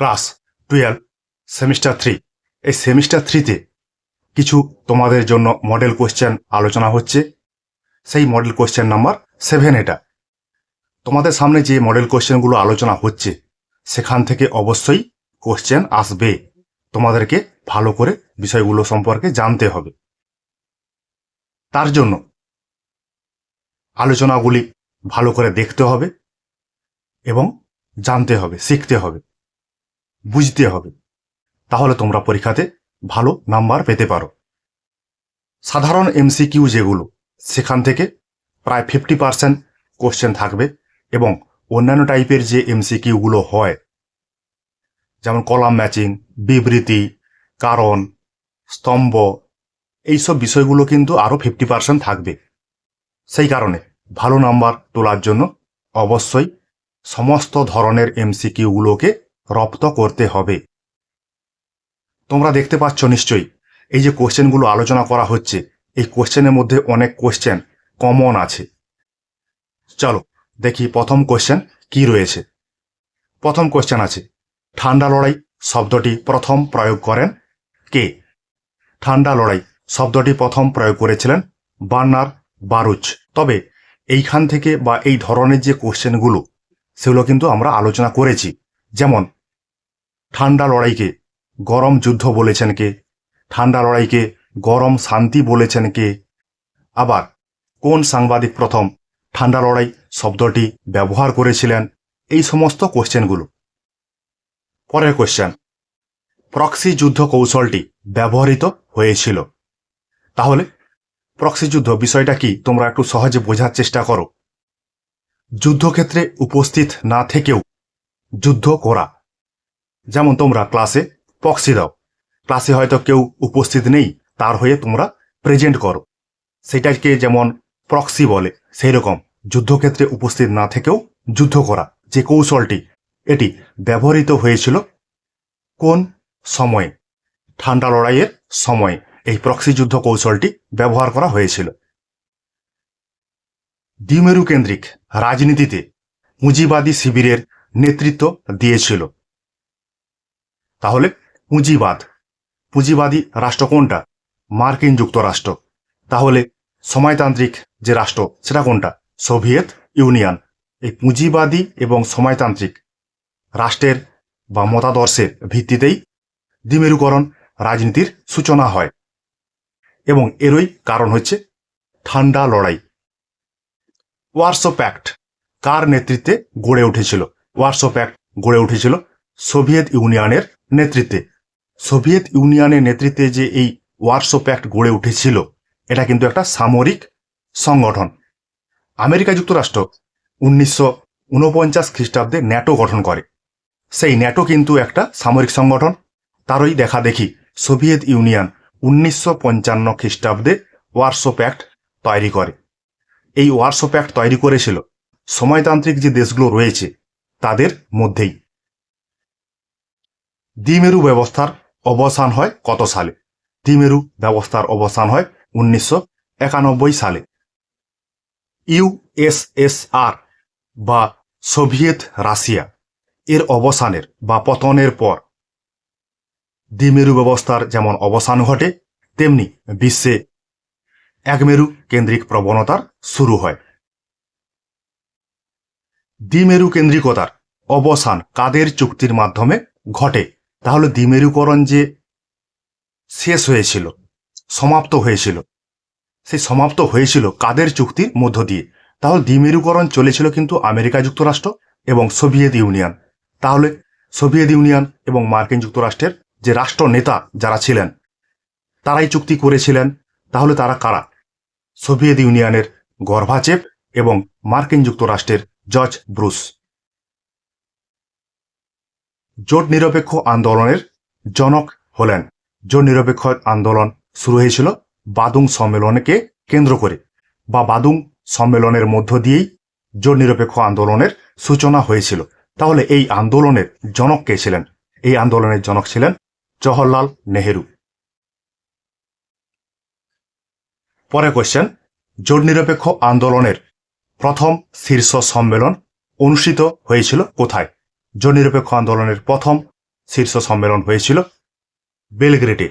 Class twelve, semester three. এই semester থ্রিতে কিছু তোমাদের জন্য মডেল কোশ্চেন আলোচনা হচ্ছে। সেই মডেল কোয়েশ্চেন নাম্বার সেভেন এটা। তোমাদের সামনে যে মডেল কোশ্চেনগুলো আলোচনা হচ্ছে, সেখান থেকে অবশ্যই কোয়েশ্চেন আসবে। তোমাদেরকে ভালো করে বিষয়গুলো সম্পর্কে জানতে হবে। তার জন্য আলোচনাগুলি ভালো করে দেখতে হবে এবং জানতে হবে, শিখতে হবে। বুঝতে হবে। তাহলে তোমরা পরীক্ষাতে ভালো নাম্বার পেতে পারো। সাধারণ এমসিকিউ যেগুলো, সেখান থেকে প্রায় ফিফটি পার্সেন্ট কোশ্চেন থাকবে এবং অন্যান্য টাইপের যে এমসিকিউগুলো হয়, যেমন কলাম ম্যাচিং বিবৃতি, কারণ, স্তম্ভ, এইসব বিষয়গুলো কিন্তু আরও ফিফটি পার্সেন্ট থাকবে। সেই কারণে ভালো নাম্বার তোলার জন্য অবশ্যই সমস্ত ধরনের এমসিকিউগুলোকে রপ্ত করতে হবে। তোমরা দেখতে পাচ্ছ নিশ্চয়ই, এই যে কোশ্চেনগুলো আলোচনা করা হচ্ছে, এই কোশ্চেনের মধ্যে অনেক কোশ্চেন কমন আছে। চলো, দেখি প্রথম কোশ্চেন কি রয়েছে। প্রথম কোশ্চেন আছে, ঠান্ডা লড়াই শব্দটি প্রথম প্রয়োগ করেন কে? ঠান্ডা লড়াই শব্দটি প্রথম প্রয়োগ করেছিলেন বার্নার বারুচ। তবে এইখান থেকে বা এই ধরনের যে কোশ্চেনগুলো, সেগুলো কিন্তু আমরা আলোচনা করেছি। যেমন ঠান্ডা লড়াইকে গরম যুদ্ধ বলেছেন কে? ঠান্ডা লড়াইকে গরম শান্তি বলেছেন কে? আবার কোন সাংবাদিক প্রথম ঠান্ডা লড়াই শব্দটি ব্যবহার করেছিলেন? এই সমস্ত কোশ্চেনগুলো। পরের কোশ্চেন। প্রক্সি যুদ্ধ কৌশলটি ব্যবহৃত হয়েছিল। তাহলে প্রক্সি যুদ্ধ বিষয়টা কি? তোমরা একটু সহজে বোঝার চেষ্টা করো। যুদ্ধক্ষেত্রে উপস্থিত না থেকেও যুদ্ধ করা যেমন তোমরা ক্লাসে প্রক্সি দাও। ক্লাসে হয়তো কেউ উপস্থিত নেই, তার হয়ে তোমরা প্রেজেন্ট করো। সেটাকে যেমন প্রক্সি বলে সেই রকম যুদ্ধক্ষেত্রে উপস্থিত না থেকেও যুদ্ধ করা যে কৌশলটি, এটি ব্যবহৃত হয়েছিল কোন সময়ে? ঠান্ডা লড়াইয়ের সময়ে এই প্রক্সি যুদ্ধ কৌশলটি ব্যবহার করা হয়েছিল। দ্বিমেরু কেন্দ্রিক রাজনীতিতে পুঁজিবাদী শিবিরের নেতৃত্ব দিয়েছিল। তাহলে পুঁজিবাদ। পুঁজিবাদী রাষ্ট্র কোনটা? মার্কিন যুক্তরাষ্ট্র। তাহলে সময়তান্ত্রিক যে রাষ্ট্র, সেটা কোনটা? Soviet Union. এই পুঁজিবাদী এবং সময়তান্ত্রিক রাষ্ট্রের বা মতাদর্শের ভিত্তিতেই দ্বিমেরুকরণ রাজনীতির সূচনা হয়। এবং এরই কারণ হচ্ছে ঠান্ডা লড়াই। ওয়ার্সো প্যাক্ট কার নেতৃত্বে গড়ে উঠেছিল? ওয়ার্সো প্যাক্ট গড়ে উঠেছিল সোভিয়েত ইউনিয়নের নেতৃত্বে, সোভিয়েত ইউনিয়নের নেতৃত্বে যে এই ওয়ার্সো প্যাক্ট গড়ে উঠেছিল, এটা কিন্তু একটা সামরিক সংগঠন। আমেরিকা যুক্তরাষ্ট্র উনিশশো উনপঞ্চাশ খ্রিস্টাব্দে ন্যাটো গঠন করে। সেই ন্যাটো কিন্তু একটা সামরিক সংগঠন। তারই দেখা দেখি সোভিয়েত ইউনিয়ন উনিশশো পঞ্চান্ন খ্রিস্টাব্দে ওয়ার্সো প্যাক্ট তৈরি করে। এই ওয়ার্সো প্যাক্ট তৈরি করেছিল সময়তান্ত্রিক যে দেশগুলো রয়েছে, তাদের মধ্যেই। দ্বিমেরু ব্যবস্থার অবসান হয় কত সালে? দ্বিমেরু ব্যবস্থার অবসান হয় উনিশশো একানব্বই সালে। ইউএসএসআর বা সোভিয়েত রাশিয়া এর অবসানের বা পতনের পর দ্বিমেরু ব্যবস্থার যেমন অবসান ঘটে, তেমনি বিশ্বে একমেরু কেন্দ্রিক প্রবণতার শুরু হয়। দ্বিমেরু কেন্দ্রিকতার অবসান কাদের চুক্তির মাধ্যমে ঘটে? তাহলে দ্বিমেরুকরণ যে শেষ হয়েছিল, সমাপ্ত হয়েছিল, সেই সমাপ্ত হয়েছিল কাদের চুক্তির মধ্য দিয়ে? তাহলে দ্বিমেরুকরণ চলেছিল কিন্তু আমেরিকা যুক্তরাষ্ট্র এবং সোভিয়েত ইউনিয়ন। তাহলে সোভিয়েত ইউনিয়ন এবং মার্কিন যুক্তরাষ্ট্রের যে রাষ্ট্র নেতা যারা ছিলেন, তারাই চুক্তি করেছিলেন। তাহলে তারা কারা? সোভিয়েত ইউনিয়নের গর্ভাচেপ এবং মার্কিন যুক্তরাষ্ট্রের জর্জ ব্রুস। জোট নিরপেক্ষ আন্দোলনের জনক হলেন। জোট নিরপেক্ষ আন্দোলন শুরু হয়েছিল বাদুং সম্মেলনকে কেন্দ্র করে বা বাদুং সম্মেলনের মধ্য দিয়েই জোট নিরপেক্ষ আন্দোলনের সূচনা হয়েছিল। তাহলে এই আন্দোলনের জনক কে ছিলেন? এই আন্দোলনের জনক ছিলেন জওহরলাল নেহেরু। পরে কোশ্চেন জোট নিরপেক্ষ আন্দোলনের প্রথম শীর্ষ সম্মেলন অনুষ্ঠিত হয়েছিল কোথায়? জোট নিরপেক্ষ আন্দোলনের প্রথম শীর্ষ সম্মেলন হয়েছিল বেলগ্রেডে।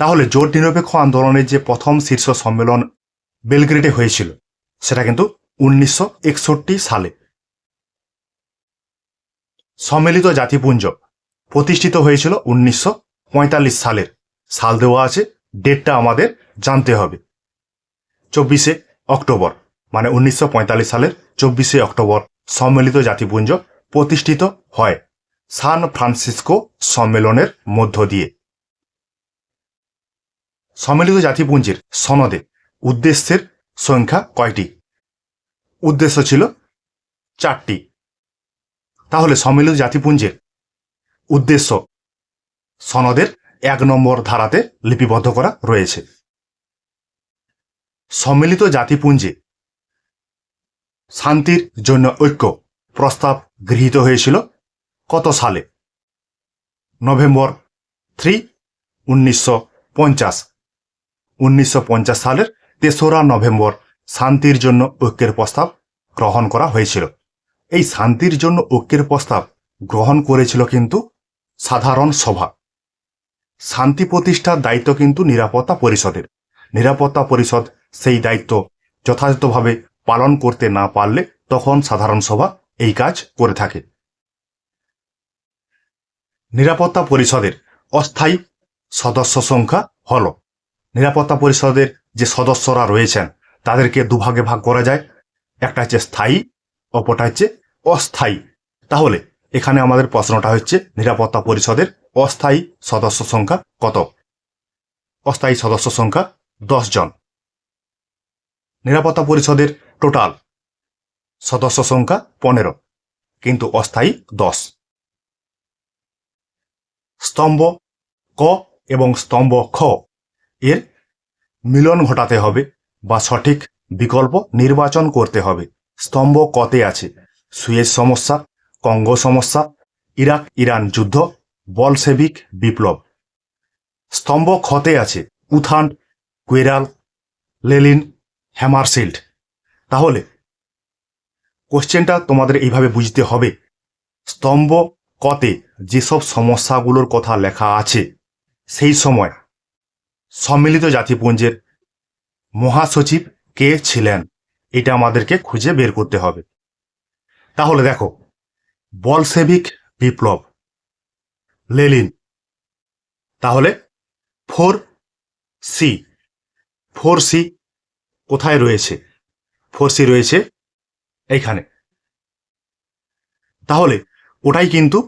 তাহলে জোট নিরপেক্ষ আন্দোলনের যে প্রথম শীর্ষ সম্মেলন বেলগ্রেডে হয়েছিল, সেটা কিন্তু উনিশশো একষট্টি সালে। সম্মিলিত জাতিপুঞ্জ প্রতিষ্ঠিত হয়েছিল উনিশশো পঁয়তাল্লিশ সালের। সাল দেওয়া আছে, ডেটটা আমাদের জানতে হবে। চব্বিশে অক্টোবর মানে উনিশশো পঁয়তাল্লিশ সালের চব্বিশে অক্টোবর। সম্মিলিত জাতিপুঞ্জ প্রতিষ্ঠিত হয়। সান ফ্রান্সিসকো সম্মেলনের মধ্য দিয়ে। সম্মিলিত জাতিপুঞ্জের সনদে উদ্দেশ্যের সংখ্যা কয়টি? উদ্দেশ্য ছিল চারটি। তাহলে সম্মিলিত জাতিপুঞ্জের উদ্দেশ্য সনদের এক নম্বর ধারাতে লিপিবদ্ধ করা রয়েছে। সম্মিলিত জাতিপুঞ্জে শান্তির জন্য ঐক্য প্রস্তাব গৃহীত হয়েছিল কত সালে? নভেম্বর থ্রি, উনিশশো পঞ্চাশ। উনিশশো পঞ্চাশ সালের তেসরা নভেম্বর শান্তির জন্য ঐক্যের প্রস্তাব গ্রহণ করা হয়েছিল। এই শান্তির জন্য ঐক্যের প্রস্তাব গ্রহণ করেছিল কিন্তু সাধারণ সভা। শান্তি প্রতিষ্ঠার দায়িত্ব কিন্তু নিরাপত্তা পরিষদের। নিরাপত্তা পরিষদ সেই দায়িত্ব যথাযথভাবে পালন করতে না পারলে তখন সাধারণ সভা এই কাজ করে থাকে। নিরাপত্তা পরিষদের অস্থায়ী সদস্য সংখ্যা হল। নিরাপত্তা পরিষদের যে সদস্যরা রয়েছেন, তাদেরকে দুভাগে ভাগ করা যায়। একটা হচ্ছে স্থায়ী, অপরটা হচ্ছে অস্থায়ী। তাহলে এখানে আমাদের প্রশ্নটা হচ্ছে, নিরাপত্তা পরিষদের অস্থায়ী সদস্য সংখ্যা কত? অস্থায়ী সদস্য সংখ্যা দশ জন। নিরাপত্তা পরিষদের টোটাল সদস্য সংখ্যা পনেরো, কিন্তু অস্থায়ী দশ। স্তম্ভ ক এবং স্তম্ভ খ এর মিলন ঘটাতে হবে বা সঠিক বিকল্প নির্বাচন করতে হবে। স্তম্ভ কতে আছে সুয়েজ সমস্যা, কঙ্গো সমস্যা, ইরাক ইরান যুদ্ধ বলসেবিক বিপ্লব। স্তম্ভ ক্ষতে আছে উথান, কুয়েরাল, লেলিন, হ্যামারশিল্ড। তাহলে কোশ্চেনটা তোমাদের এইভাবে বুঝতে হবে। স্তম্ভ কতে যেসব সমস্যাগুলোর কথা লেখা আছে, সেই সময় সম্মিলিত জাতিপুঞ্জের মহাসচিব কে ছিলেন, এটা আমাদেরকে খুঁজে বের করতে হবে। তাহলে দেখো বলসেভিক বিপ্লব লেলিন তাহলে ফোর সি ফোর সি কোথায় রয়েছে? ফোর সি রয়েছে এইখানে। তাহলে ওটাই কিন্তু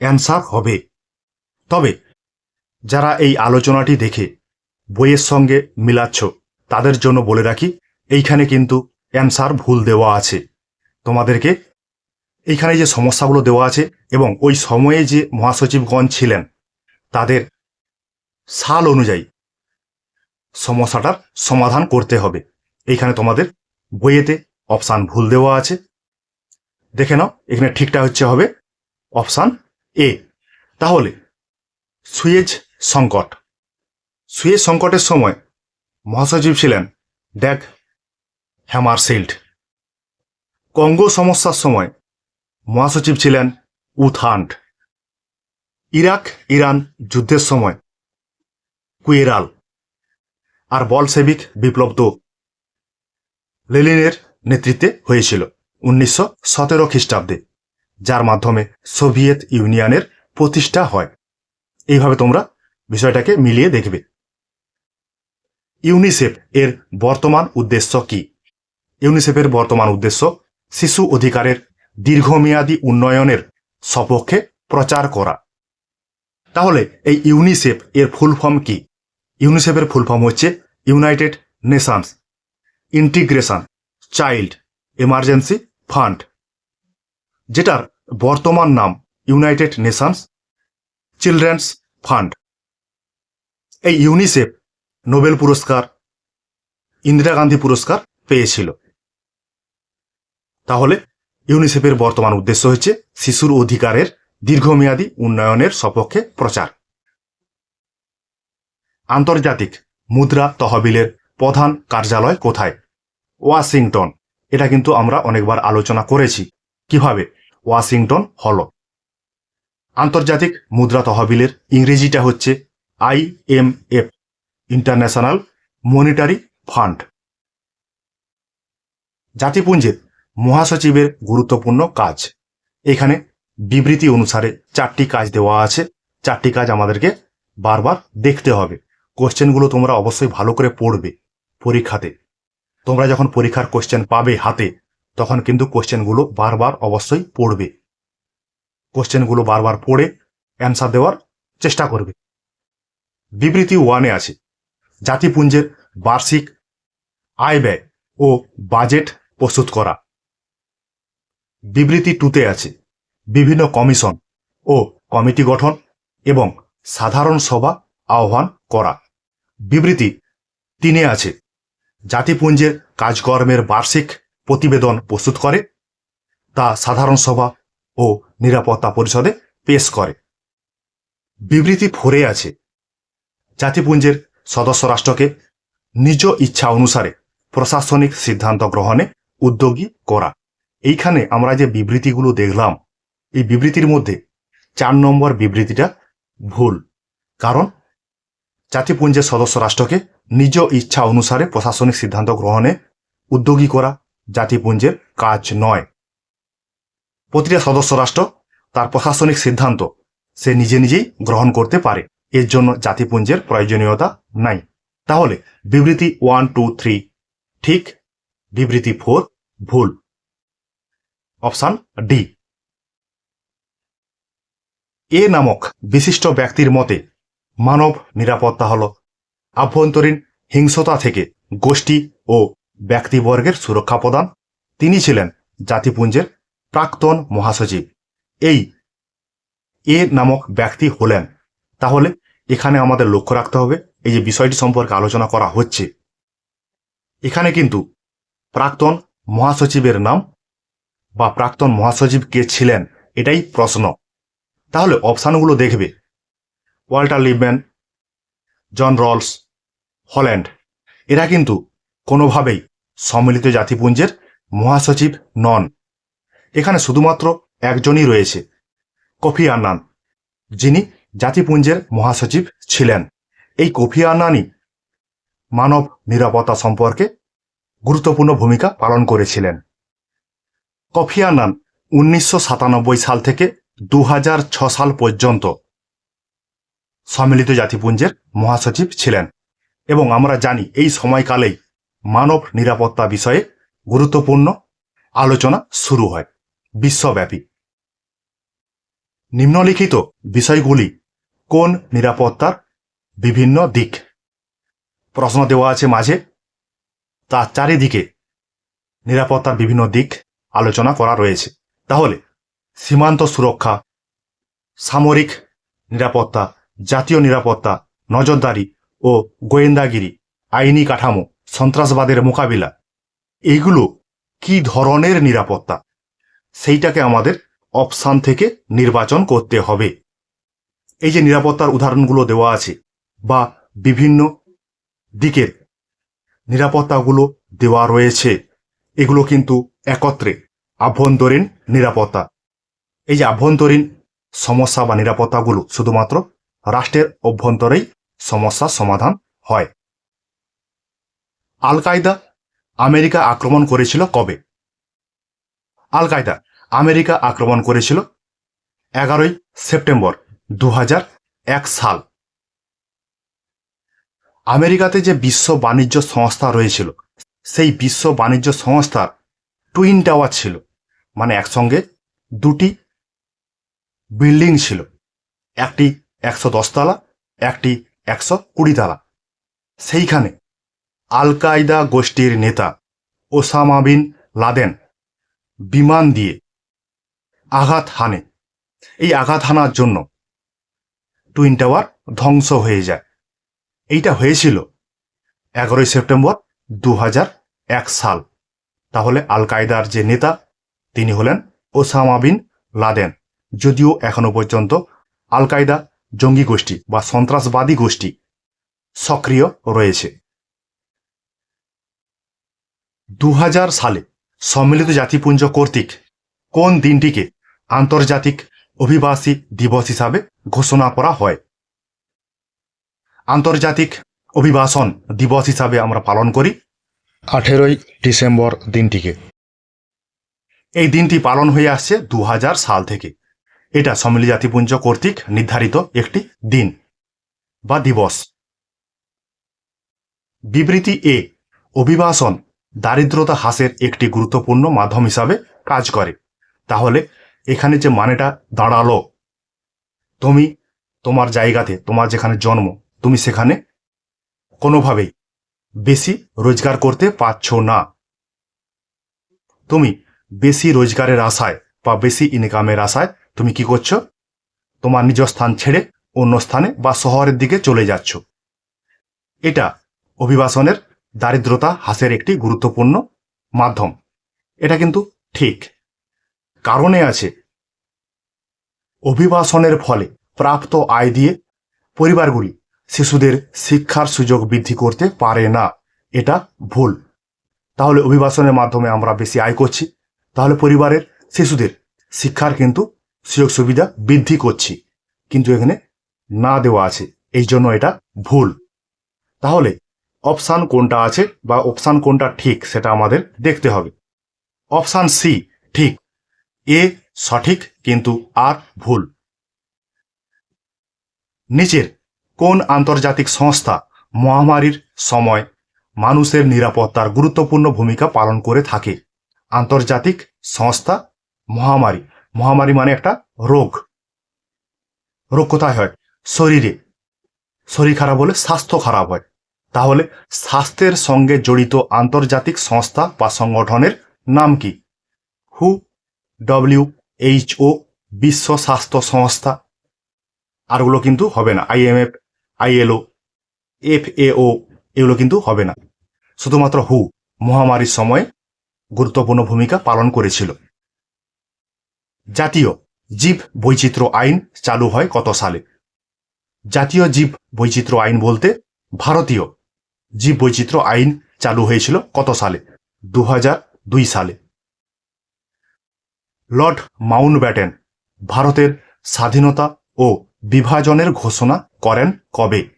অ্যান্সার হবে। তবে যারা এই আলোচনাটি দেখে বইয়ের সঙ্গে মিলাচ্ছ, তাদের জন্য বলে রাখি, এইখানে কিন্তু অ্যান্সার ভুল দেওয়া আছে। তোমাদেরকে এইখানে যে সমস্যাগুলো দেওয়া আছে এবং ওই সময়ে যে মহাসচিবগণ ছিলেন, তাদের সাল অনুযায়ী সমস্যাটার সমাধান করতে হবে। এইখানে তোমাদের বইয়েতে অপশান ভুল দেওয়া আছে। দেখে নাও, এখানে ঠিকটা হচ্ছে হবে অপশান এ। তাহলে, সুয়েজ সংকট। সুয়েজ সংকটের সময় মহাসচিব ছিলেন ড্যাগ হ্যামারশিল্ড। কঙ্গো সমস্যার সময় মহাসচিব ছিলেন উথান্ড ইরাক, ইরান যুদ্ধের সময় কুয়েরাল। আর বলসেবিক বিপ্লব তো লেলিনের নেতৃত্বে হয়েছিল উনিশশো সতেরো খ্রিস্টাব্দে, যার মাধ্যমে সোভিয়েত ইউনিয়নের প্রতিষ্ঠা হয়। এইভাবে তোমরা বিষয়টাকে মিলিয়ে দেখবে। ইউনিসেফ এর বর্তমান উদ্দেশ্য কি? ইউনিসেফের বর্তমান উদ্দেশ্য শিশু অধিকারের দীর্ঘমেয়াদী উন্নয়নের সপক্ষে প্রচার করা। তাহলে এই ইউনিসেফ এর ফুল ফর্ম কি? ইউনিসেফের ফুল ফর্ম হচ্ছে United Nations. Integration, child, emergency, fund, যেটার বর্তমান নাম ইউনাইটেড নেশনস চিলড্রেন্স ফান্ড। এই ইউনিসেফ নোবেল পুরস্কার, ইন্দিরা গান্ধী পুরস্কার পেয়েছিল। তাহলে ইউনিসেফের বর্তমান উদ্দেশ্য হচ্ছে শিশুর অধিকারের দীর্ঘমেয়াদী উন্নয়নের সপক্ষে প্রচার। আন্তর্জাতিক মুদ্রা তহবিলের প্রধান কার্যালয় কোথায়? ওয়াশিংটন। এটা কিন্তু আমরা অনেকবার আলোচনা করেছি। কীভাবে? ওয়াশিংটন হল। আন্তর্জাতিক মুদ্রা তহবিলের ইংরেজিটা হচ্ছে আইএমএফ ইন্টারন্যাশনাল মনিটারি ফান্ড। জাতিপুঞ্জের মহাসচিবের গুরুত্বপূর্ণ কাজ। এখানে বিবৃতি অনুসারে চারটি কাজ দেওয়া আছে। চারটি কাজ আমাদেরকে বারবার দেখতে হবে। কোশ্চেনগুলো তোমরা অবশ্যই ভালো করে পড়বে। পরীক্ষাতে। তোমরা যখন পরীক্ষার কোশ্চেন পাবে হাতে, তখন কিন্তু কোশ্চেনগুলো বারবার অবশ্যই পড়বে। কোশ্চেনগুলো বারবার পড়ে অ্যান্সার দেওয়ার চেষ্টা করবে। বিবৃতি ওয়ানে আছে। জাতিপুঞ্জের বার্ষিক আয় ব্যয় ও বাজেট প্রস্তুত করা। বিবৃতি টুতে আছে। বিভিন্ন কমিশন ও কমিটি গঠন এবং সাধারণ সভা আহ্বান করা। বিবৃতি তিনে আছে। জাতিপুঞ্জের কাজকর্মের বার্ষিক প্রতিবেদন প্রস্তুত করে, তা সাধারণ সভা ও নিরাপত্তা পরিষদে পেশ করে। বিবৃতি ফোরে আছে, জাতিপুঞ্জের সদস্য রাষ্ট্রকে নিজ ইচ্ছা অনুসারে প্রশাসনিক সিদ্ধান্ত গ্রহণে উদ্যোগী করা। এইখানে আমরা যে বিবৃতিগুলো দেখলাম, এই বিবৃতির মধ্যে চার নম্বর বিবৃতিটা ভুল, কারণ জাতিপুঞ্জের সদস্য রাষ্ট্রকে নিজ ইচ্ছা অনুসারে প্রশাসনিক সিদ্ধান্ত গ্রহণে উদ্যোগী করা জাতিপুঞ্জের কাজ নয়। প্রতিটা সদস্য রাষ্ট্র তার প্রশাসনিক সিদ্ধান্ত সে নিজে নিজেই গ্রহণ করতে পারে। এর জন্য জাতিপুঞ্জের প্রয়োজনীয়তা নাই। তাহলে বিবৃতি ওয়ান, টু, থ্রি, ঠিক বিবৃতি ফোর, ভুল। Option D. এ নামক বিশিষ্ট ব্যক্তির মতে মানব নিরাপত্তা হল। আভ্যন্তরীণ হিংসতা থেকে গোষ্ঠী ও ব্যক্তিবর্গের সুরক্ষা প্রদান। তিনি ছিলেন জাতিপুঞ্জের প্রাক্তন মহাসচিব। এই এ নামক ব্যক্তি হলেন। তাহলে এখানে আমাদের লক্ষ্য রাখতে হবে, এই যে বিষয়টি সম্পর্কে আলোচনা করা হচ্ছে। এখানে কিন্তু প্রাক্তন মহাসচিবের নাম বা প্রাক্তন মহাসচিব কে ছিলেন, এটাই প্রশ্ন। তাহলে অপশানগুলো দেখবে। Walter Lippmann John Rawls, Holland. এরা কিন্তু কোনোভাবেই সম্মিলিত জাতিপুঞ্জের মহাসচিব নন। এখানে শুধুমাত্র একজনই রয়েছে, কফি আন্নান, যিনি জাতিপুঞ্জের মহাসচিব ছিলেন। এই কফি আন্নানই মানব নিরাপত্তা সম্পর্কে গুরুত্বপূর্ণ ভূমিকা পালন করেছিলেন। কফি আন্নান উনিশশো সাতানব্বই সাল থেকে দু সাল পর্যন্ত সম্মিলিত জাতিপুঞ্জের মহাসচিব ছিলেন। এবং আমরা জানি এই সময়কালেই মানব নিরাপত্তা বিষয়ে গুরুত্বপূর্ণ আলোচনা শুরু হয়। বিশ্বব্যাপী। নিম্নলিখিত বিষয়গুলি কোন নিরাপত্তার বিভিন্ন দিক? প্রশ্ন দেওয়া আছে মাঝে। তার চারিদিকে নিরাপত্তার বিভিন্ন দিক আলোচনা করা রয়েছে। তাহলে সীমান্ত সুরক্ষা, সামরিক নিরাপত্তা জাতীয় নিরাপত্তা, নজরদারি ও গোয়েন্দাগিরি, আইনি কাঠামো, সন্ত্রাসবাদের মোকাবিলা। এইগুলো কি ধরনের নিরাপত্তা? সেইটাকে আমাদের অপশান থেকে নির্বাচন করতে হবে। এই যে নিরাপত্তার উদাহরণগুলো দেওয়া আছে বা বিভিন্ন দিকের নিরাপত্তাগুলো দেওয়া রয়েছে, এগুলো কিন্তু একত্রে আভ্যন্তরীণ নিরাপত্তা। এই যে আভ্যন্তরীণ সমস্যা বা নিরাপত্তাগুলো শুধুমাত্র রাষ্ট্রের অভ্যন্তরেই সমস্যার সমাধান হয়। আল কায়দা আমেরিকা আক্রমণ করেছিল কবে? আল কায়দা আমেরিকা আক্রমণ করেছিল এগারোই সেপ্টেম্বর দু সাল। আমেরিকাতে যে বিশ্ব বাণিজ্য সংস্থা রয়েছিল, সেই বিশ্ব বাণিজ্য সংস্থার টুইন টাওয়ার ছিল মানে একসঙ্গে দুটি বিল্ডিং ছিল, একটি একশো দশতলা, একটি একশো কুড়ি তালা সেইখানে আল কায়দা গোষ্ঠীর নেতা ওসামা বিন লাদেন বিমান দিয়ে আঘাত হানে। এই আঘাত হানার জন্য টুইন টাওয়ার ধ্বংস হয়ে যায়। এইটা হয়েছিল এগারোই সেপ্টেম্বর দু এক সাল। তাহলে আল কায়দার যে নেতা, তিনি হলেন ওসামা বিন লাদেন। যদিও এখনও পর্যন্ত আল কায়দা জঙ্গি গোষ্ঠী বা সন্ত্রাসবাদী গোষ্ঠী সক্রিয় রয়েছে। দু হাজার সালে সম্মিলিত জাতিপুঞ্জ কর্তৃক কোন দিনটিকে আন্তর্জাতিক অভিবাসী দিবস হিসাবে ঘোষণা করা হয়? আন্তর্জাতিক অভিবাসন দিবস হিসাবে আমরা পালন করি আঠেরোই ডিসেম্বর দিনটিকে। এই দিনটি পালন হয়ে আসছে দু হাজার সাল থেকে। এটা সম্মিলিত জাতিপুঞ্জ কর্তৃক নির্ধারিত একটি দিন বা দিবস। বিবৃতি এ, অভিবাসন দারিদ্রতা হ্রাসের একটি গুরুত্বপূর্ণ মাধ্যম হিসাবে কাজ করে। তাহলে এখানে যে মানেটা দাঁড়াল, তুমি তোমার জায়গাতে, তোমার যেখানে জন্ম, তুমি সেখানে কোনোভাবেই বেশি রোজগার করতে পারছ না। তুমি বেশি রোজগারের আশায় বা বেশি ইনকামের আশায় তুমি কি করছ? তোমার নিজ স্থান ছেড়ে অন্য স্থানে বা শহরের দিকে চলে যাচ্ছ। এটা অভিবাসনের দারিদ্রতা হ্রাসের একটি গুরুত্বপূর্ণ মাধ্যম। এটা কিন্তু ঠিক। কারণে আছে, অভিবাসনের ফলে প্রাপ্ত আয় দিয়ে পরিবারগুলি শিশুদের শিক্ষার সুযোগ বৃদ্ধি করতে পারে না। এটা ভুল। তাহলে অভিবাসনের মাধ্যমে আমরা বেশি আয় করছি। তাহলে পরিবারের শিশুদের শিক্ষার কিন্তু সুযোগ সুবিধা বৃদ্ধি করছি। কিন্তু এখানে না দেওয়া আছে। এই জন্য এটা ভুল। তাহলে অপশান কোনটা আছে বা অপশান কোনটা ঠিক সেটা আমাদের দেখতে হবে। অপশান সি, ঠিক। এ সঠিক কিন্তু আর ভুল। নিচের, কোন আন্তর্জাতিক সংস্থা মহামারীর সময় মানুষের নিরাপত্তার গুরুত্বপূর্ণ ভূমিকা পালন করে থাকে? আন্তর্জাতিক সংস্থা মহামারী। মহামারী মানে একটা রোগ। রোগ কোথায় হয়? শরীরে। শরীর খারাপ হলে স্বাস্থ্য খারাপ হয়। তাহলে স্বাস্থ্যের সঙ্গে জড়িত আন্তর্জাতিক সংস্থা বা সংগঠনের নাম কি? হু, ডব্লিউ এইচও বিশ্ব স্বাস্থ্য সংস্থা। আরগুলো কিন্তু হবে না। আইএমএফ আইএলও এফএও এগুলো কিন্তু হবে না। শুধুমাত্র হু, মহামারীর সময় গুরুত্বপূর্ণ ভূমিকা পালন করেছিল। জাতীয় জীব বৈচিত্র্য আইন চালু হয় কত সালে? জাতীয় জীব বৈচিত্র্য আইন বলতে ভারতীয় জীব বৈচিত্র্য আইন চালু হয়েছিল কত সালে? দু দুই সালে। লর্ড মাউন্ট ব্যাটেন ভারতের স্বাধীনতা ও বিভাজনের ঘোষণা করেন কবে?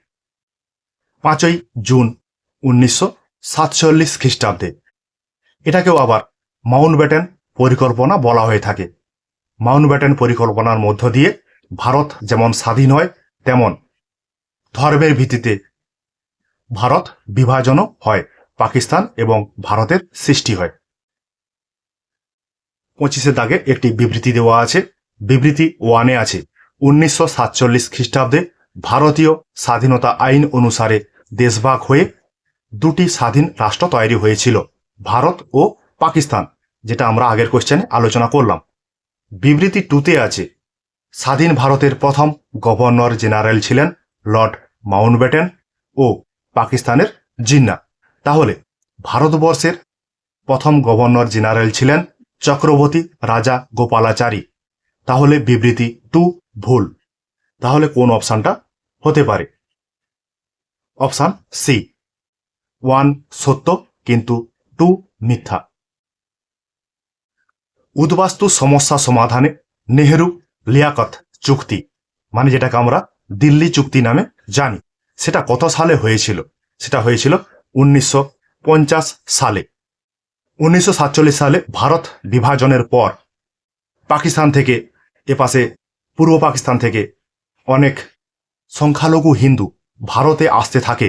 পাঁচই জুন উনিশশো সাতচল্লিশ খ্রিস্টাব্দে। এটাকেও আবার মাউন্ট ব্যাটেন পরিকল্পনা বলা হয়ে থাকে। মাউন্ট ব্যাটেন পরিকল্পনার মধ্য দিয়ে ভারত যেমন স্বাধীন হয়, তেমন ধর্মের ভিত্তিতে ভারত বিভাজনও হয়, পাকিস্তান এবং ভারতের সৃষ্টি হয়। পঁচিশে দাগে একটি বিবৃতি দেওয়া আছে। বিবৃতি ওয়ানে আছে, উনিশশো সাতচল্লিশ খ্রিস্টাব্দে ভারতীয় স্বাধীনতা আইন অনুসারে দেশভাগ হয়ে দুটি স্বাধীন রাষ্ট্র তৈরি হয়েছিল, ভারত ও পাকিস্তান, যেটা আমরা আগের কোশ্চেনে আলোচনা করলাম। বিবৃতি টুতে আছে। স্বাধীন ভারতের প্রথম গভর্নর জেনারেল ছিলেন লর্ড মাউন্টব্যাটেন ও পাকিস্তানের জিন্না। তাহলে ভারতবর্ষের প্রথম গভর্নর জেনারেল ছিলেন চক্রবর্তী রাজা গোপালাচারী। তাহলে বিবৃতি টু ভুল। তাহলে কোন অপশানটা হতে পারে? Option C. ওয়ান সত্য কিন্তু টু মিথ্যা। উদ্বাস্তু সমস্যা সমাধানে নেহেরু লিয়াকত চুক্তি। মানে যেটাকে আমরা দিল্লি চুক্তি নামে জানি। সেটা কত সালে হয়েছিল? সেটা হয়েছিল উনিশশো পঞ্চাশ সালে। উনিশশো সাতচল্লিশ সালে ভারত বিভাজনের পর পাকিস্তান থেকে এপাশে পূর্ব পাকিস্তান থেকে অনেক সংখ্যালঘু হিন্দু ভারতে আসতে থাকে,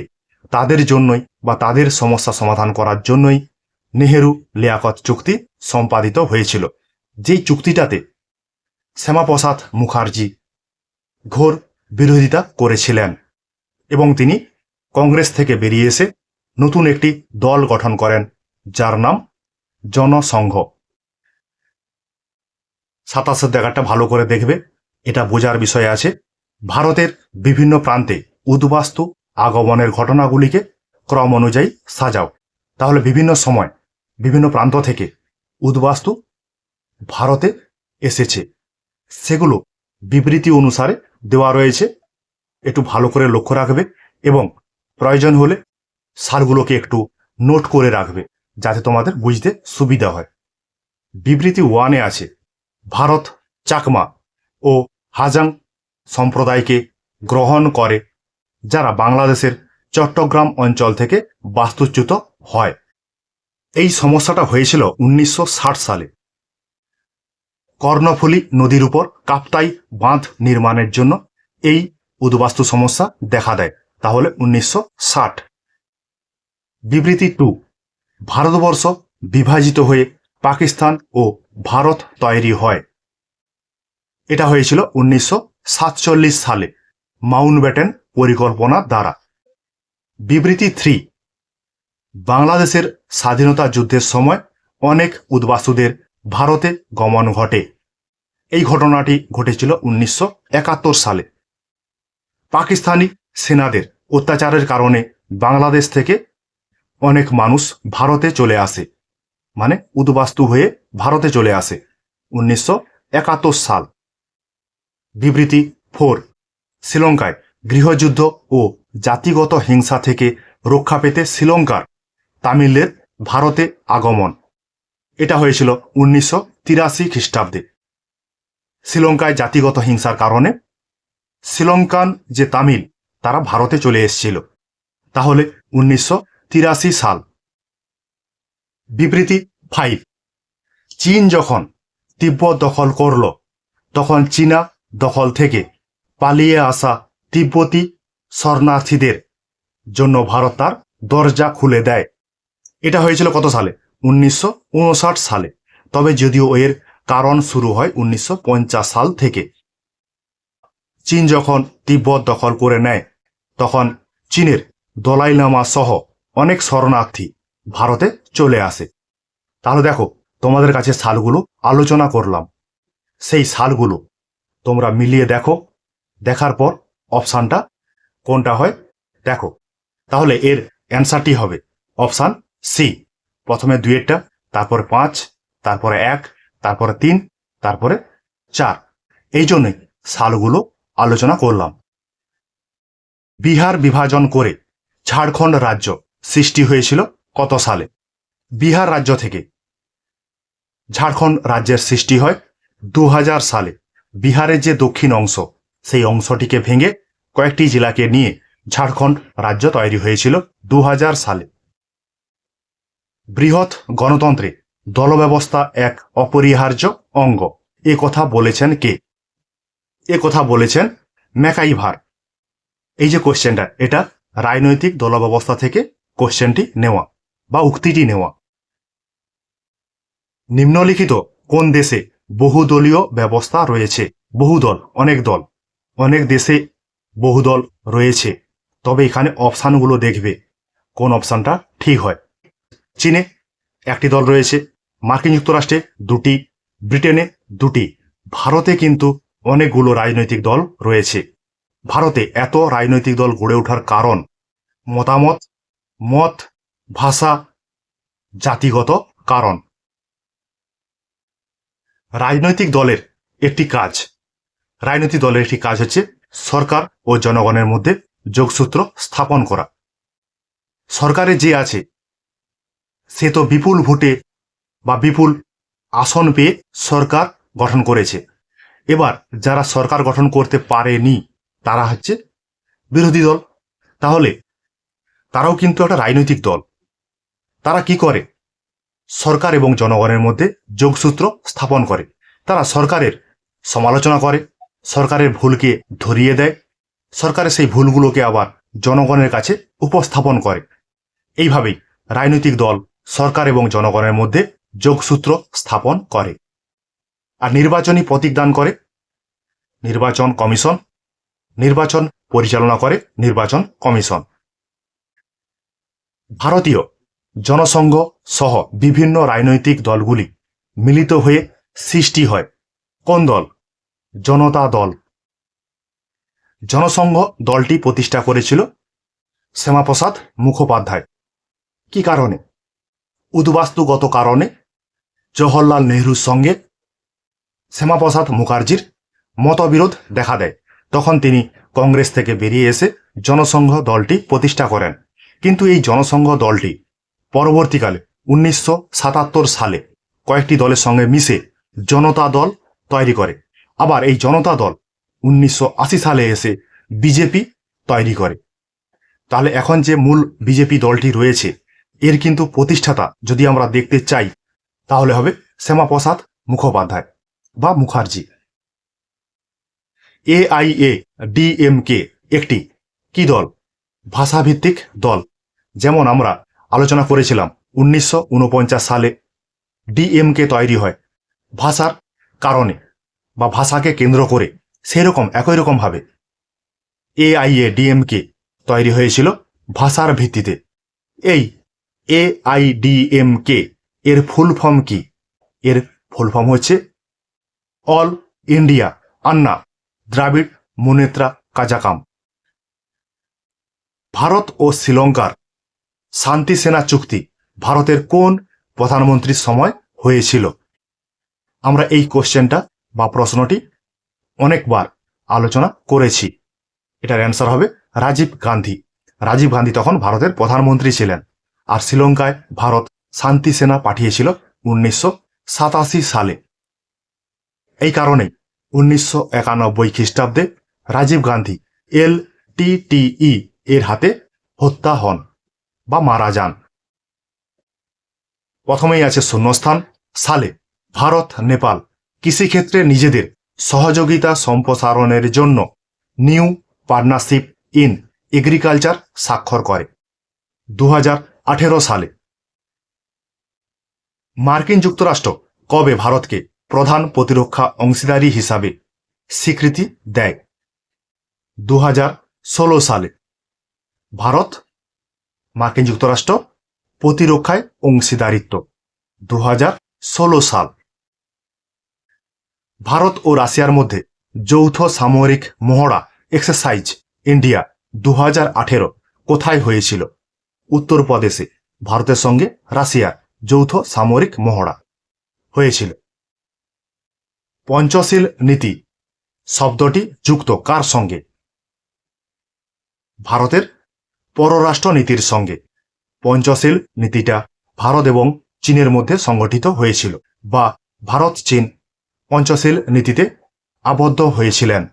তাদের জন্যই বা তাদের সমস্যা সমাধান করার জন্যই নেহেরু লিয়াকত চুক্তি সম্পাদিত হয়েছিল। যেই চুক্তিটাতে শ্যামাপ্রসাদ মুখার্জি ঘোর বিরোধিতা করেছিলেন এবং তিনি কংগ্রেস থেকে বেরিয়ে এসে নতুন একটি দল গঠন করেন, যার নাম জনসংঘ। সাতাশের দেখাটা ভালো করে দেখবে, এটা বোঝার বিষয় আছে। ভারতের বিভিন্ন প্রান্তে উদ্বাস্তু আগমনের ঘটনাগুলিকে ক্রম অনুযায়ী সাজাও। তাহলে বিভিন্ন সময় বিভিন্ন প্রান্ত থেকে উদ্বাস্তু ভারতে এসেছে। সেগুলো বিবৃতি অনুসারে দেওয়া রয়েছে। একটু ভালো করে লক্ষ্য রাখবে এবং প্রয়োজন হলে সারগুলোকে একটু নোট করে রাখবে, যাতে তোমাদের বুঝতে সুবিধা হয়। বিবৃতি ওয়ানে আছে, ভারত চাকমা ও হাজাং সম্প্রদায়কে গ্রহণ করে, যারা বাংলাদেশের চট্টগ্রাম অঞ্চল থেকে বাস্তুচ্যুত হয়। এই সমস্যাটা হয়েছিল উনিশশো ষাট সালে। কর্ণফুলী নদীর উপর কাপ্তাই বাঁধ নির্মাণের জন্য এই উদ্বাস্তু সমস্যা দেখা দেয়। তাহলে উনিশশো ষাট। বিবৃতি টু। ভারতবর্ষ বিভাজিত হয়ে পাকিস্তান ও ভারত তৈরি হয়। এটা হয়েছিল উনিশশো সাতচল্লিশ সালে মাউন্টব্যাটেন পরিকল্পনা দ্বারা। বিবৃতি থ্রি। বাংলাদেশের স্বাধীনতা যুদ্ধের সময় অনেক উদ্বাস্তুদের ভারতে গমন ঘটে। এই ঘটনাটি ঘটেছিল উনিশশো একাত্তর সালে। পাকিস্তানি সেনাদের অত্যাচারের কারণে বাংলাদেশ থেকে অনেক মানুষ ভারতে চলে আসে মানে উদ্বাস্তু হয়ে ভারতে চলে আসে, উনিশশো একাত্তর সাল। বিবৃতি ফোর, শ্রীলঙ্কায় গৃহযুদ্ধ ও জাতিগত হিংসা থেকে রক্ষা পেতে শ্রীলঙ্কার তামিলদের ভারতে আগমন। এটা হয়েছিল উনিশশো তিরাশি খ্রিস্টাব্দে। শ্রীলঙ্কায় জাতিগত হিংসার কারণে শ্রীলঙ্কান যে তামিল, তারা ভারতে চলে এসেছিল। তাহলে উনিশশো তিরাশি সাল। বিবৃতি ফাইভ চীন যখন তিব্বত দখল করল, তখন চীনা দখল থেকে পালিয়ে আসা তিব্বতী শরণার্থীদের জন্য ভারত তার দরজা খুলে দেয়। এটা হয়েছিল কত সালে? উনিশশো উনষাট সালে। তবে যদিও এর কারণ শুরু হয় উনিশশো পঞ্চাশ সাল থেকে। চীন যখন তিব্বত দখল করে নেয়, তখন চীনের দলাই লামা সহ অনেক শরণার্থী ভারতে চলে আসে। তাহলে দেখো, তোমাদের কাছে সালগুলো আলোচনা করলাম। সেই সালগুলো তোমরা মিলিয়ে দেখো। দেখার পর অপশানটা কোনটা হয়? দেখো। তাহলে এর অ্যান্সারটি হবে অপশান সি। প্রথমে দুইয়েরটা, তারপরে পাঁচ, তারপরে এক, তারপরে তিন, তারপরে চার। এই জন্যই সালগুলো আলোচনা করলাম। বিহার বিভাজন করে ঝাড়খণ্ড রাজ্য সৃষ্টি হয়েছিল কত সালে? বিহার রাজ্য থেকে ঝাড়খণ্ড রাজ্যের সৃষ্টি হয় দু হাজার সালে। বিহারের যে দক্ষিণ অংশ, সেই অংশটিকে ভেঙে কয়েকটি জেলাকে নিয়ে ঝাড়খণ্ড রাজ্য তৈরি হয়েছিল দু হাজার সালে। বৃহৎ গণতন্ত্রে দলব্যবস্থা এক অপরিহার্য অঙ্গ। এ কথা বলেছেন কে? এ কথা বলেছেন ম্যাকাইভার। এই যে কোশ্চেনটা এটা রাজনৈতিক দলব্যবস্থা থেকে কোশ্চেনটি নেওয়া বা উক্তিটি নেওয়া। নিম্নলিখিত কোন দেশে বহুদলীয় ব্যবস্থা রয়েছে? বহুদল, অনেক দল। অনেক দেশে বহুদল রয়েছে। তবে এখানে অপশানগুলো দেখবে। কোন অপশানটা ঠিক হয়? চীনে একটি দল রয়েছে। মার্কিন যুক্তরাষ্ট্রে দুটি, ব্রিটেনে দুটি। ভারতে কিন্তু অনেকগুলো রাজনৈতিক দল রয়েছে। ভারতে এত রাজনৈতিক দল গড়ে ওঠার কারণ মতামত, মত, ভাষা, জাতিগত কারণ। রাজনৈতিক দলের একটি কাজ, রাজনৈতিক দলের একটি কাজ হচ্ছে সরকার ও জনগণের মধ্যে যোগসূত্র স্থাপন করা। সরকারে যে আছে সে তো বিপুল ভোটে বা বিপুল আসন পেয়ে সরকার গঠন করেছে। এবার যারা সরকার গঠন করতে পারেনি, তারা হচ্ছে বিরোধী দল। তাহলে তারাও কিন্তু একটা রাজনৈতিক দল। তারা কি করে? সরকার এবং জনগণের মধ্যে যোগসূত্র স্থাপন করে। তারা সরকারের সমালোচনা করে, সরকারের ভুলকে ধরিয়ে দেয় সরকারের সেই ভুলগুলোকে আবার জনগণের কাছে উপস্থাপন করে। এইভাবেই রাজনৈতিক দল সরকার এবং জনগণের মধ্যে যোগসূত্র স্থাপন করে। আর নির্বাচনী প্রতীকদান করে, নির্বাচন কমিশন, নির্বাচন পরিচালনা করে নির্বাচন কমিশন। ভারতীয় জনসংঘ সহ বিভিন্ন রাজনৈতিক দলগুলি মিলিত হয়ে সৃষ্টি হয়। কোন দল? জনতা দল। জনসংঘ দলটি প্রতিষ্ঠা করেছিল শ্যামাপ্রসাদ মুখোপাধ্যায়। কি কারণে? উদ্বাস্তুগত কারণে জওহরলাল নেহরুর সঙ্গে শ্যামাপ্রসাদ মুখার্জির মতবিরোধ দেখা দেয়। তখন তিনি কংগ্রেস থেকে বেরিয়ে এসে জনসংঘ দলটি প্রতিষ্ঠা করেন। কিন্তু এই জনসংঘ দলটি পরবর্তীকালে উনিশশো সাতাত্তর সালে কয়েকটি দলের সঙ্গে মিশে জনতা দল তৈরি করে। আবার এই জনতা দল উনিশশো আশি সালে এসে বিজেপি তৈরি করে। তাহলে এখন যে মূল বিজেপি দলটি রয়েছে এর কিন্তু প্রতিষ্ঠাতা যদি আমরা দেখতে চাই, তাহলে হবে শ্যামাপ্রসাদ মুখোপাধ্যায় বা মুখার্জি। এআইএ ডিএমকে একটি কি দল? ভাষাভিত্তিক দল। যেমন আমরা আলোচনা করেছিলাম উনিশশো ঊনপঞ্চাশ সালে ডিএমকে তৈরি হয় ভাষার কারণে বা ভাষাকে কেন্দ্র করে সেরকম একই রকমভাবে এআইএ ডিএমকে তৈরি হয়েছিল ভাষার ভিত্তিতে। এই এআইডিএমকে এর ফুল ফর্ম কি? এর ফুল ফর্ম হচ্ছে অল ইন্ডিয়া আন্না দ্রাবিড় মুনেত্রা কাজাকাম ভারত ও শ্রীলঙ্কার শান্তি সেনা চুক্তি ভারতের কোন প্রধানমন্ত্রীর সময় হয়েছিল? আমরা এই কোশ্চেনটা বা প্রশ্নটি অনেকবার আলোচনা করেছি। এটার অ্যান্সার হবে রাজীব গান্ধী। রাজীব গান্ধী তখন ভারতের প্রধানমন্ত্রী ছিলেন। আর শ্রীলঙ্কায় ভারত শান্তি সেনা পাঠিয়েছিল উনিশশো সাতাশি সালে। এই কারণেই উনিশশো একানব্বই খ্রিস্টাব্দে রাজীব গান্ধী এল টিটিই এর হাতে হত্যা হন বা মারা যান। প্রথমেই আছে শূন্যস্থান, সালে ভারত, নেপাল কৃষিক্ষেত্রে নিজেদের সহযোগিতা সম্প্রসারণের জন্য নিউ পার্টনারশিপ ইন এগ্রিকালচার স্বাক্ষর করে। দু হাজার সালে। মার্কিন যুক্তরাষ্ট্র কবে ভারতকে প্রধান প্রতিরক্ষা অংশীদারি হিসাবে স্বীকৃতি দেয়? দু হাজার ষোলো সালে ভারত, মার্কিন যুক্তরাষ্ট্র প্রতিরক্ষায় অংশীদারিত্ব। দু হাজার ষোলো সাল ভারত ও রাশিয়ার মধ্যে যৌথ সামরিক মহড়া এক্সারসাইজ ইন্ডিয়া দু হাজার আঠেরো কোথায় হয়েছিল? উত্তরপ্রদেশে ভারতের সঙ্গে রাশিয়ার যৌথ সামরিক মহড়া হয়েছিল। পঞ্চশীল নীতি, শব্দটি যুক্ত কার সঙ্গে? ভারতের পররাষ্ট্র নীতির সঙ্গে। পঞ্চশীল নীতিটা ভারত এবং চীনের মধ্যে সংগঠিত হয়েছিল বা ভারত চীন পঞ্চশীল নীতিতে আবদ্ধ হয়েছিলেন।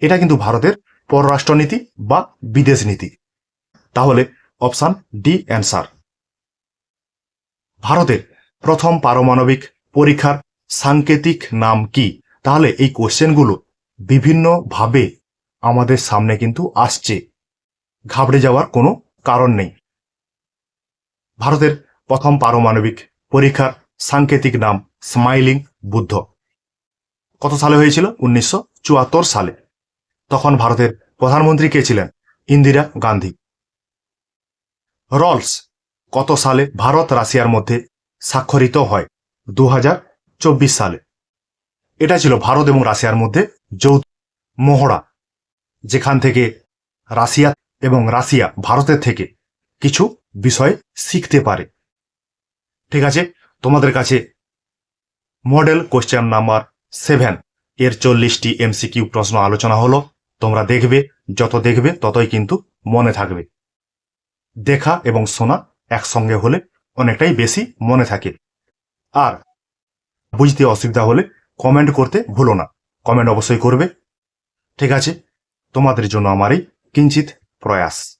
এটা কিন্তু ভারতের পররাষ্ট্রনীতি বা বিদেশ নীতি। তাহলে অপশান ডি অ্যান্সার। ভারতের প্রথম পারমাণবিক পরীক্ষার সাংকেতিক নাম কি? তাহলে এই কোশ্চেনগুলো বিভিন্নভাবে আমাদের সামনে কিন্তু আসছে। ঘাবড়ে যাওয়ার কোনো কারণ নেই। ভারতের প্রথম পারমাণবিক পরীক্ষার সাংকেতিক নাম স্মাইলিং বুদ্ধ। কত সালে হয়েছিল? উনিশশো চুয়াত্তর সালে। তখন ভারতের প্রধানমন্ত্রী কে ছিলেন? ইন্দিরা গান্ধী। রলস, কত সালে ভারত রাশিয়ার মধ্যে স্বাক্ষরিত হয়? দু হাজার চব্বিশ সালে। এটা ছিল ভারত এবং রাশিয়ার মধ্যে যৌথ মহড়া, যেখান থেকে রাশিয়া এবং রাশিয়া ভারতের থেকে কিছু বিষয় শিখতে পারে। ঠিক আছে, তোমাদের কাছে মডেল কোশ্চেন নাম্বার সেভেন এর চল্লিশটি এমসিকিউ প্রশ্ন আলোচনা হলো। তোমরা দেখবে, যত দেখবে, ততই কিন্তু মনে থাকবে। দেখা এবং শোনা একসঙ্গে হলে অনেকটাই বেশি মনে থাকে। আর বুঝতে অসুবিধা হলে কমেন্ট করতে ভুলো না। কমেন্ট অবশ্যই করবে। ঠিক আছে, তোমাদের জন্য আমার এই কিঞ্চিত প্রয়াস।